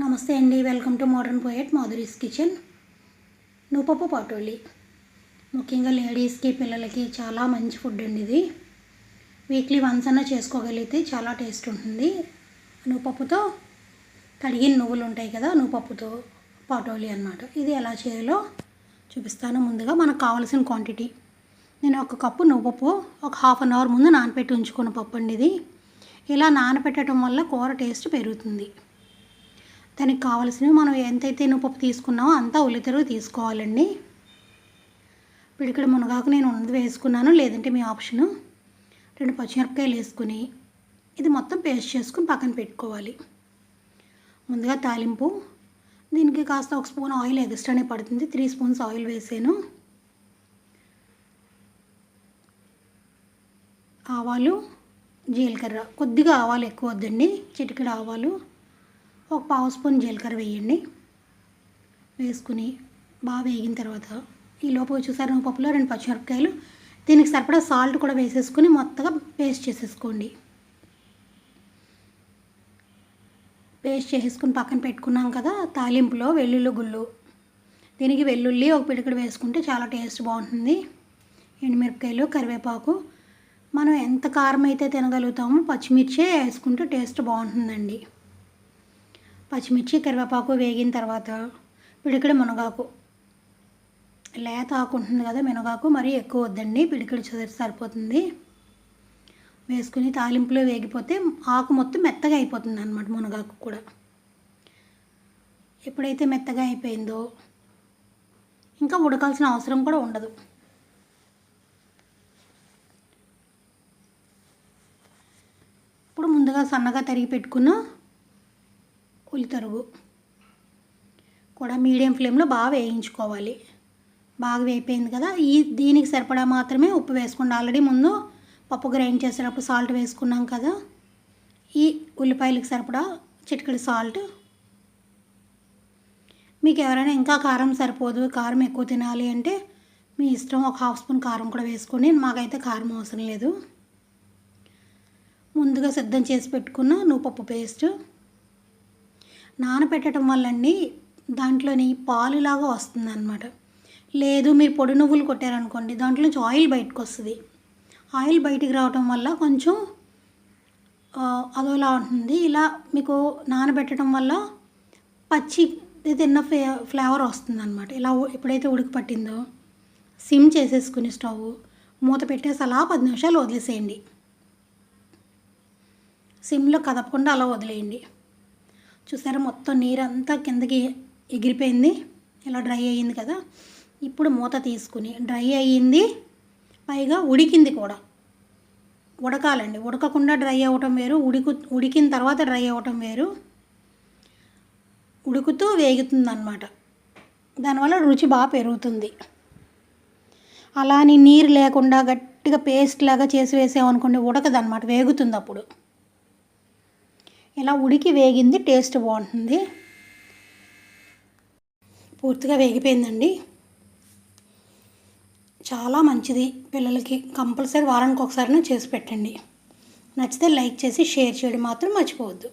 నమస్తే అండి. Welcome to modern poet Madhuri's kitchen నూపప్పు పాటోలి ముఖ్యంగా లేడీస్కి పిల్లలకి చాలా మంచి ఫుడ్ అండి ఇది. వీక్లీ వన్స్ అన్న చేసుకోగలిగితే చాలా టేస్ట్ ఉంటుంది. నూపప్పుతో కడిగిన నువ్వులు ఉంటాయి కదా నూపప్పుతో పాటోలి అన్నమాట. ఇది ఎలా చేయాలో చూపిస్తాను. ముందుగా మనకు కావాల్సిన క్వాంటిటీ నేను ఒక కప్పు నువ్వుపప్పు ఒక హాఫ్ అన్ అవర్ ముందు నానపెట్టి ఉంచుకున్న పప్పు అండి ఇది. ఇలా నానపెట్టడం వల్ల కూర టేస్ట్ పెరుగుతుంది. దానికి కావలసినవి మనం ఎంతైతే నువ్వు తీసుకున్నామో అంతా ఉల్లితెరుగు తీసుకోవాలండి. ఇప్పుడు ఇక్కడ మునగాకు నేను ఉన్నది వేసుకున్నాను లేదంటే మీ ఆప్షను. రెండు పచ్చిమిరపకాయలు వేసుకుని ఇది మొత్తం పేస్ట్ చేసుకుని పక్కన పెట్టుకోవాలి. ముందుగా తాలింపు. దీనికి కాస్త ఒక స్పూన్ ఆయిల్ ఎక్స్ట్రానే పడుతుంది. త్రీ స్పూన్స్ ఆయిల్ వేసాను. ఆవాలు జీలకర్ర. కొద్దిగా ఆవాలు ఎక్కువ వద్దండి. చిటికెడు ఆవాలు. ఒక పావు స్పూన్ జీలకర్ర వేయండి. వేసుకుని బాగా వేగిన తర్వాత ఈ లోపు చూసారు పప్పులో రెండు పచ్చిమిరపకాయలు. దీనికి సరిపడా సాల్ట్ కూడా వేసేసుకుని మొత్తగా పేస్ట్ చేసేసుకోండి. పేస్ట్ చేసేసుకుని పక్కన పెట్టుకున్నాం కదా తాలింపులో వెల్లుల్లి గుళ్ళు. దీనికి వెల్లుల్లి ఒక పిడికడు వేసుకుంటే చాలా టేస్ట్ బాగుంటుంది. ఎండుమిరపకాయలు కరివేపాకు. మనం ఎంత కారం అయితే తినగలుగుతామో పచ్చిమిర్చి వేసుకుంటే టేస్ట్ బాగుంటుందండి. పచ్చిమిర్చి కరివేపాకు వేగిన తర్వాత పిడికిడి మునగాకు. లేత ఆకు ఉంటుంది కదా మినగాకు మరీ ఎక్కువ వద్దండి పిడికిడి సరిపోతుంది. వేసుకుని తాలింపులో వేగిపోతే ఆకు మొత్తం మెత్తగా అయిపోతుంది అనమాట మునగాకు కూడా. ఎప్పుడైతే మెత్తగా అయిపోయిందో ఇంకా ఉడకాల్సిన అవసరం కూడా ఉండదు. ఇప్పుడు ముందుగా సన్నగా తరిగి పెట్టుకున్న ఉల్లితరుగు కూడా మీడియం ఫ్లేమ్లో బాగా వేయించుకోవాలి. బాగా వేయిపోయింది కదా ఈ దీనికి సరిపడా మాత్రమే ఉప్పు వేసుకోండి ఆల్రెడీ ముందు పప్పు గ్రైండ్ చేసేటప్పుడు సాల్ట్ వేసుకున్నాం కదా ఈ ఉల్లిపాయలకి సరిపడా చిటికెడు సాల్ట్. మీకు ఎవరైనా ఇంకా కారం సరిపోదు కారం ఎక్కువ తినాలి అంటే మీ ఇష్టం ఒక హాఫ్ స్పూన్ కారం కూడా వేసుకోండి మాకైతే కారం అవసరం లేదు. ముందుగా సిద్ధం చేసి పెట్టుకున్న నువ్వు పప్పు పేస్ట్ నానబెట్టడం వల్లండి దాంట్లోని పాలులాగా వస్తుంది అనమాట లేదు మీరు పొడి నువ్వులు కొట్టారనుకోండి దాంట్లో నుంచి ఆయిల్ బయటకు వస్తుంది ఆయిల్ బయటికి రావటం వల్ల కొంచెం అదోలా ఉంటుంది. ఇలా మీకు నానబెట్టడం వల్ల పచ్చి తిన్న ఫ్లే ఫ్లేవర్ వస్తుంది అనమాట ఇలా ఎప్పుడైతే ఉడికి పట్టిందో సిమ్ చేసేసుకుని స్టవ్ మూత పెట్టేసి అలా పది నిమిషాలు వదిలేసేయండి. సిమ్లో కదపకుండా అలా వదిలేయండి. చూసారా మొత్తం నీరంతా కిందకి ఎగిరిపోయింది. ఇలా డ్రై అయ్యింది కదా. ఇప్పుడు మూత తీసుకుని డ్రై అయ్యింది. పైగా ఉడికింది కూడా. ఉడకాలండి. ఉడకకుండా డ్రై అవ్వటం వేరు. ఉడికి ఉడికిన తర్వాత డ్రై అవ్వటం వేరు. ఉడుకుతూ వేగుతుంది అనమాట దానివల్ల రుచి బాగా పెరుగుతుంది. అలాని నీరు లేకుండా గట్టిగా పేస్ట్ లాగా చేసి వేసామనుకోండి ఉడకదనమాట వేగుతుంది అప్పుడు. ఇలా ఉడికి వేగింది టేస్ట్ బాగుంటుంది. పూర్తిగా వేగిపోయిందండి. చాలా మంచిది. పిల్లలకి కంపల్సరీ వారానికి ఒకసారి చేసి పెట్టండి. నచ్చితే లైక్ చేసి షేర్ చేయడం మాత్రం మర్చిపోవద్దు.